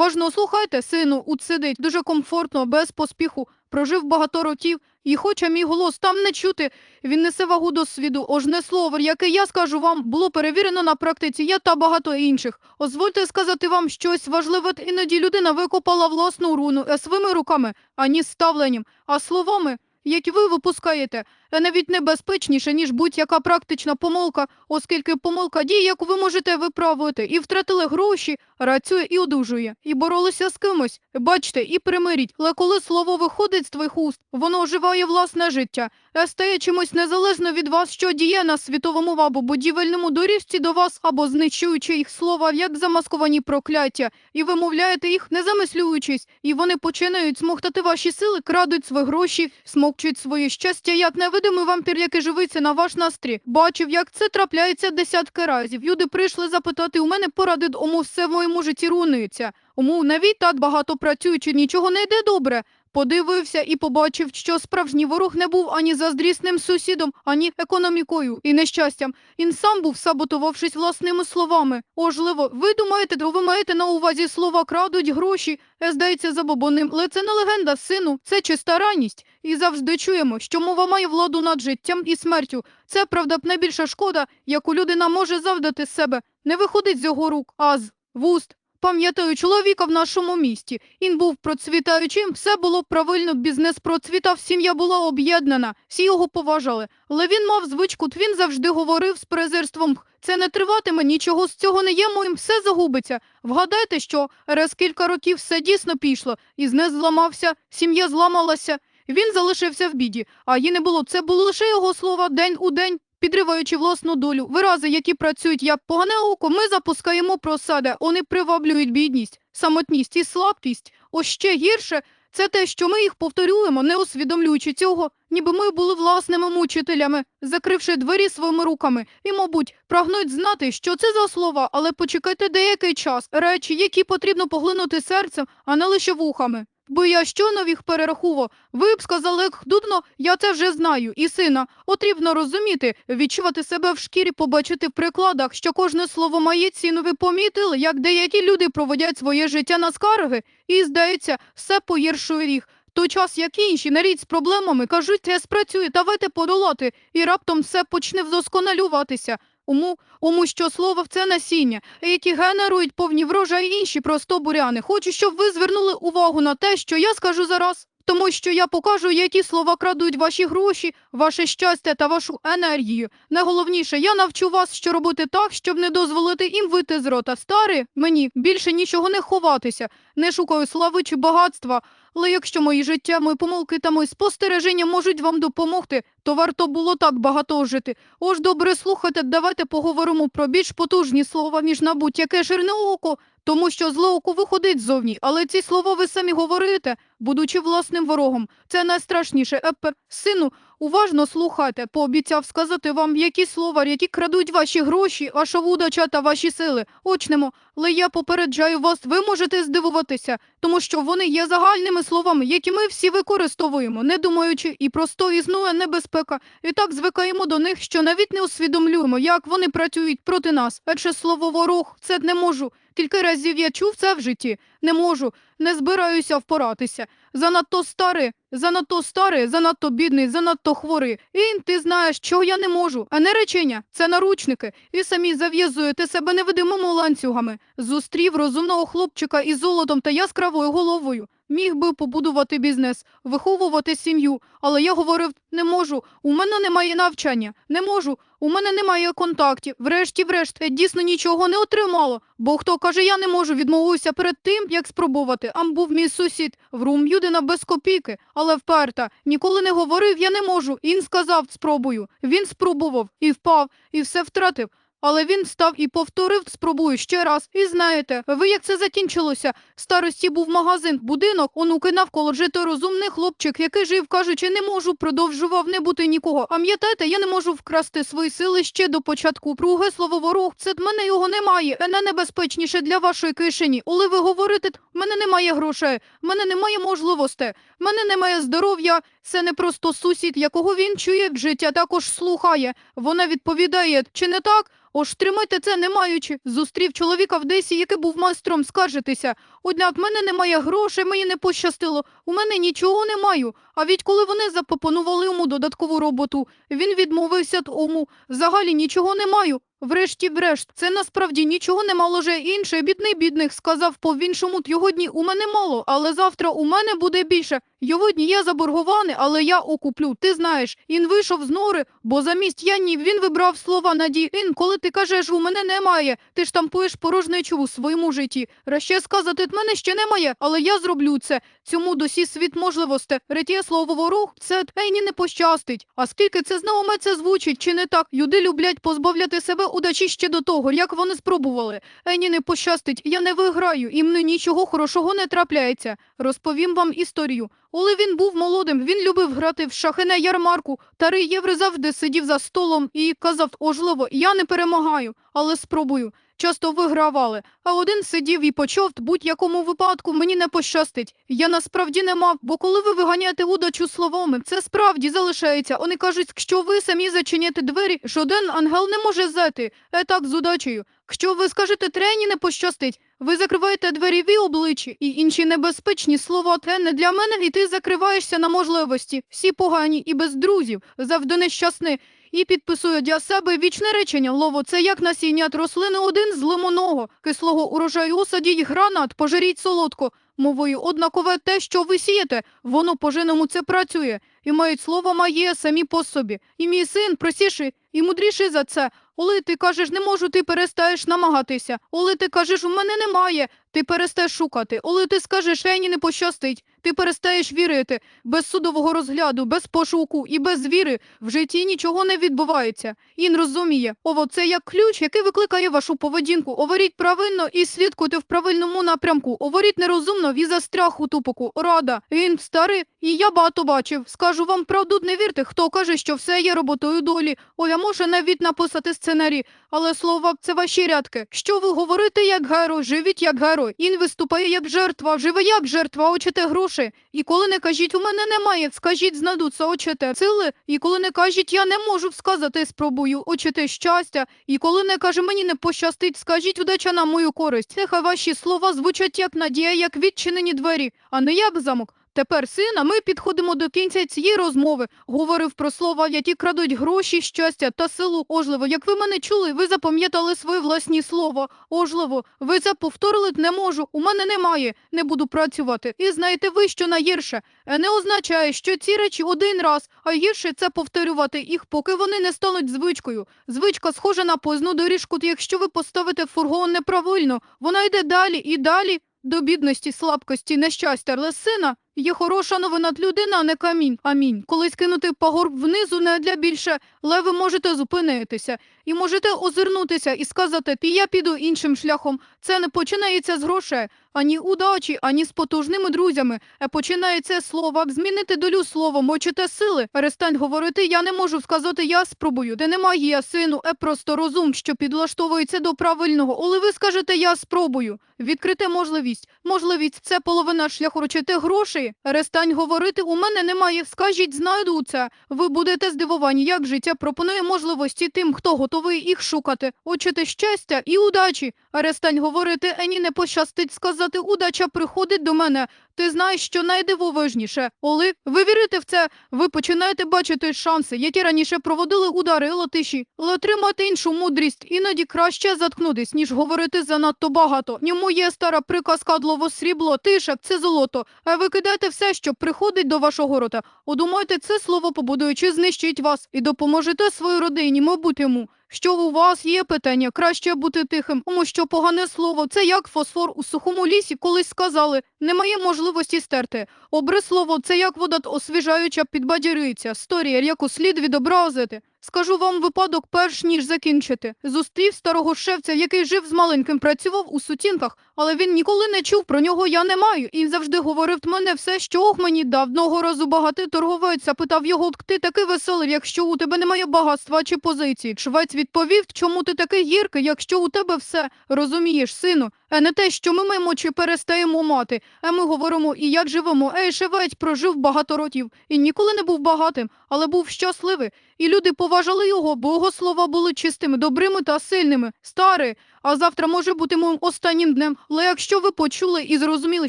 Уважно слухайте, сину, от сидить дуже комфортно, без поспіху, прожив багато років, і хоча мій голос там не чути, він несе вагу досвіду, ожне слово, яке я скажу вам, було перевірено на практиці, я та багато інших. Озвольте сказати вам щось важливе, іноді людина викопала власну руну е, своїми руками, ані ставленням, а словами, які ви випускаєте, навіть небезпечніше, ніж будь-яка практична помилка, оскільки помилка діє, яку ви можете виправити, і втратили гроші, рацює і одужує, і боролися з кимось, бачте, і примиріть. Але коли слово виходить з твоїх уст, воно оживає власне життя, е, стає чимось незалежно від вас, що діє на світовому або будівельному доріжці до вас, або знищуючи їх слова, як замасковані прокляття, і вимовляєте їх, не замислюючись, і вони починають смоктати ваші сили, крадуть свої гроші, смокчуть своє щастя, як невидимий вампір, який живиться на ваш настрій. Бачив, як це трапляється десятки разів. Люди прийшли запитати у мене поради, ому все в моєму житті руйнується. Ому навіть так багато працюючи, нічого не йде добре. Подивився і побачив, що справжній ворог не був ані заздрісним сусідом, ані економікою і нещастям. Він сам був, саботувавшись власними словами. Ожливо, ви думаєте, то ви маєте на увазі слова крадуть гроші, е, здається забобонним, але це не легенда, сину, це чиста ранність. І завжди чуємо, що мова має владу над життям і смертю. Це, правда, б найбільша шкода, яку людина може завдати себе. Не виходить з його рук, а з вуст. Пам'ятаю чоловіка в нашому місті. Він був процвітаючим, все було правильно, бізнес процвітав, сім'я була об'єднана, всі його поважали. Але він мав звичку, він завжди говорив з презирством. Це не триватиме, нічого з цього не є моїм, все загубиться. Вгадайте, що раз кілька років все дійсно пішло, ізнес зламався, сім'я зламалася. Він залишився в біді, а її не було. Це було лише його слова день у день, підриваючи власну долю. Вирази, які працюють як погане око, ми запускаємо просади. Вони приваблюють бідність, самотність і слабкість. Ось ще гірше це те, що ми їх повторюємо, не усвідомлюючи цього, ніби ми були власними мучителями, закривши двері своїми руками. І, мабуть, прагнуть знати, що це за слова, але почекайте деякий час, речі, які потрібно поглинути серцем, а не лише вухами. Бо я щойно їх перерахував. Ви б сказали, як дудно, я це вже знаю. І сина, потрібно розуміти, відчувати себе в шкірі, побачити в прикладах, що кожне слово має ціну. Ви помітили, як деякі люди проводять своє життя на скарги, і, здається, все погіршує їх. Той час, як інші, нарід з проблемами, кажуть, це спрацює, давайте подолати, і раптом все почне вдосконалюватися. Уму, уму, що слово це насіння, які генерують повні врожай інші просто буряни. Хочу, щоб ви звернули увагу на те, що я скажу зараз, тому що я покажу, які слова крадуть ваші гроші, ваше щастя та вашу енергію. Найголовніше, я навчу вас, що робити так, щоб не дозволити їм вийти з рота. Старі, мені більше нічого не ховатися, не шукаю слави чи багатства. Але якщо мої життя, мої помилки та мої спостереження можуть вам допомогти, то варто було так багато жити. Ож добре слухайте, давайте поговоримо про більш потужні слова, ніж на будь-яке жирне око, тому що зле око виходить ззовні, але ці слова ви самі говорите, будучи власним ворогом. Це найстрашніше. Епе, сину, уважно слухайте, пообіцяв сказати вам, які слова, які крадуть ваші гроші, ваша удача та ваші сили. Очнемо, але я попереджаю вас, ви можете здивуватися, тому що вони є загальними словами, які ми всі використовуємо, не думаючи, і просто існує небезпека. І так звикаємо до них, що навіть не усвідомлюємо, як вони працюють проти нас. Адже слово ворог це не можу. Кілька разів я чув це в житті. Не можу, не збираюся впоратися. Занадто старий, занадто старий, занадто бідний, занадто хворий. І ти знаєш, чого я не можу. А не речення, це наручники. І самі зав'язуєте себе невидимими ланцюгами. Зустрів розумного хлопчика із золотом та яскравою головою. Міг би побудувати бізнес, виховувати сім'ю, але я говорив, не можу. У мене немає навчання, не можу. У мене немає контактів. Врешті-врешт, я дійсно нічого не отримала, Бо хто каже, я не можу, відмовився перед тим, як спробувати. Ам був мій сусід, врум Юдина без копійки, але вперта. Ніколи не говорив, я не можу. Він сказав, спробую. Він спробував і впав, і все втратив. Але він став і повторив, спробую ще раз. І знаєте, ви як це закінчилося? В старості був магазин, будинок, онуки навколо жити розумний хлопчик, який жив, кажучи, не можу, продовжував не бути нікого. Пам'ятаєте, я не можу вкрасти свої сили ще до початку. Друге слово ворог, це мене його немає. Не небезпечніше для вашої кишені. Коли ви говорите, мене немає грошей, мене немає можливостей, мене немає здоров'я. Це не просто сусід, якого він чує в життя, також слухає. Вона відповідає, чи не так? Ож тримайте це не маючи. Зустрів чоловіка в десі, який був майстром скаржитися. Однак в мене немає грошей, мені не пощастило. У мене нічого не маю. А відколи вони запропонували йому додаткову роботу, він відмовився тому. Взагалі нічого не маю. Врешті-врешт, це насправді нічого не мало же інше. Бідний бідних сказав по-іншому його дні у мене мало, але завтра у мене буде більше. Його дні я заборгований, але я окуплю. Ти знаєш, він вийшов з нори, бо замість я ні, він вибрав слова надії. Ін, коли ти кажеш, у мене немає, ти штампуєш порожнечу у своєму житті. Раще сказати, в мене ще немає, але я зроблю це. Цьому досі світ можливостей. Ретє слово ворог, це Ейні не пощастить. А скільки це знайоме це звучить, чи не так? Люди люблять позбавляти себе удачі ще до того, як вони спробували. Ені не пощастить, я не виграю, і мені нічого хорошого не трапляється. Розповім вам історію. Коли він був молодим, він любив грати в шахи на ярмарку. Тарий єврей завжди сидів за столом і казав ожливо, я не перемагаю, але спробую. Часто вигравали, а один сидів і почов, будь-якому випадку мені не пощастить. Я насправді не мав, бо коли ви виганяєте удачу словами, це справді залишається. Вони кажуть, що ви самі зачиняєте двері, жоден ангел не може зайти. Е так з удачею. Якщо ви скажете трені не пощастить, ви закриваєте двері обличчі і інші небезпечні слова те не для мене, і ти закриваєшся на можливості. Всі погані і без друзів, завжди нещасні. І підписує для себе вічне речення лово. Це як насіння рослини один з лимонного, кислого урожаю усадіть гранат, пожеріть солодко. Мовою однакове те, що ви сієте, воно по-женому це працює. І мають слово моє самі по собі. І мій син простіший і мудріший за це. Коли ти кажеш, не можу, ти перестаєш намагатися. Коли ти кажеш, у мене немає, ти перестаєш шукати. Коли ти скажеш, Ені не пощастить, ти перестаєш вірити. Без судового розгляду, без пошуку і без віри в житті нічого не відбувається. Він розуміє, ово це як ключ, який викликає вашу поведінку. Говоріть правильно і слідкуйте в правильному напрямку. Говоріть нерозумно і за у тупоку. Рада. Він старий, і я багато бачив. Скажу вам правду, не вірте, хто каже, що все є роботою долі. Оля може навіть написати сценарій, але слова це ваші рядки. Що ви говорите як герой, живіть як герой. Він виступає як жертва, живе як жертва, очите гроші. І коли не кажіть, у мене немає, скажіть, знадуться, очите сили. І коли не кажіть, я не можу сказати, спробую, очите щастя. І коли не каже, мені не пощастить, скажіть удача на мою користь. Нехай ваші слова звучать як надія, як відчинені двері, а не як замок. Тепер, сина, ми підходимо до кінця цієї розмови. Говорив про слова, які крадуть гроші, щастя та силу. Ожливо, як ви мене чули, ви запам'ятали свої власні слова. Ожливо, ви це повторили не можу. У мене немає, не буду працювати. І знаєте ви, що найгірше Е, не означає, що ці речі один раз, а гірше це повторювати їх, поки вони не стануть звичкою. Звичка схожа на позну доріжку, якщо ви поставите фургон неправильно, вона йде далі і далі. До бідності, слабкості, нещастя, але сина є хороша новина людина, а не камінь. Амінь. Колись кинути пагорб внизу не для більше, леви можете зупинитися і можете озирнутися і сказати, «Ти, я піду іншим шляхом. Це не починається з грошей, ані удачі, ані з потужними друзями. А починається з слова, змінити долю словом, мочите сили. Перестань говорити, я не можу сказати, я спробую. Де не магія, сину, е просто розум, що підлаштовується до правильного. Коли ви скажете, я спробую. Відкрити можливість. Можливість це половина шляху ручити грошей. Перестань говорити, у мене немає. Скажіть, знайду це. Ви будете здивовані, як життя пропонує можливості тим, хто готовий їх шукати. Очите щастя і удачі. Арестань говорити, ені не пощастить сказати, удача приходить до мене. Ти знаєш, що найдивовижніше. Коли ви вірите в це, ви починаєте бачити шанси, які раніше проводили удари латиші. Але отримати іншу мудрість іноді краще заткнутись, ніж говорити занадто багато. Ньому є стара приказка длово срібло, тишак, це золото. А ви кидаєте все, що приходить до вашого рота. Удумайте це слово побудуючи, знищить вас і допоможете своїй родині, мабуть, йому. Що у вас є питання, краще бути тихим, тому що погане слово це як фосфор у сухому лісі колись сказали. Немає можливості стерти. Обри слово це як вода освіжаюча підбадьорюється. Сторія, яку слід відобразити. Скажу вам випадок, перш ніж закінчити. Зустрів старого шевця, який жив з маленьким, працював у сутінках, але він ніколи не чув про нього я не маю. І завжди говорив мене все, що ох мені дав. Одного разу багатий торговець запитав його, ти такий веселий, якщо у тебе немає багатства чи позиції. Швець відповів, чому ти такий гіркий, якщо у тебе все розумієш, сину, а не те, що ми маємо чи перестаємо мати. А ми говоримо, і як живемо. Ей, шевець прожив багато років і ніколи не був багатим, але був щасливий. І люди поважали його, бо його слова були чистими, добрими та сильними. Старий, а завтра може бути моїм останнім днем. Але якщо ви почули і зрозуміли,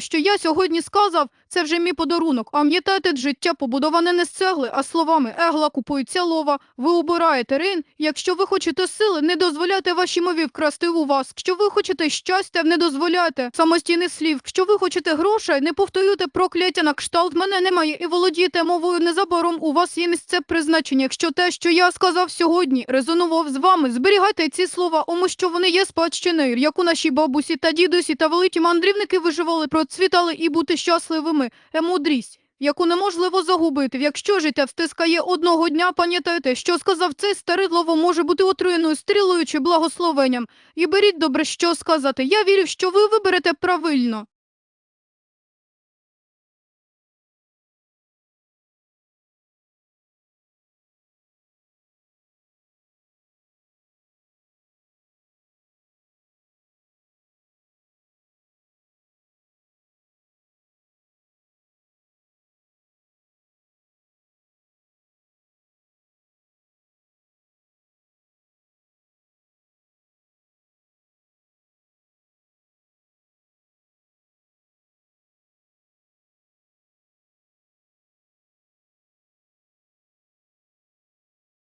що я сьогодні сказав, це вже мій подарунок. Пам'ятайте, життя побудоване не з цегли, а словами. Егла купується лова. Ви обираєте рин. Якщо ви хочете сили, не дозволяйте вашій мові вкрасти у вас. Якщо ви хочете щастя, не дозволяйте самостійних слів. Якщо ви хочете грошей, не повторюйте прокляття на кшталт мене немає і володієте мовою незабаром. У вас є місце призначення. Якщо те, що я сказав сьогодні, резонував з вами, зберігайте ці слова, тому що вони є спадщиною, як яку наші бабусі та дідусі та великі мандрівники виживали, процвітали і бути щасливими. Е, мудрість. Яку неможливо загубити, якщо життя встискає одного дня, пам'ятайте, що сказав цей старидлово може бути отруєною стрілою чи благословенням. І беріть добре, що сказати. Я вірю, що ви виберете правильно.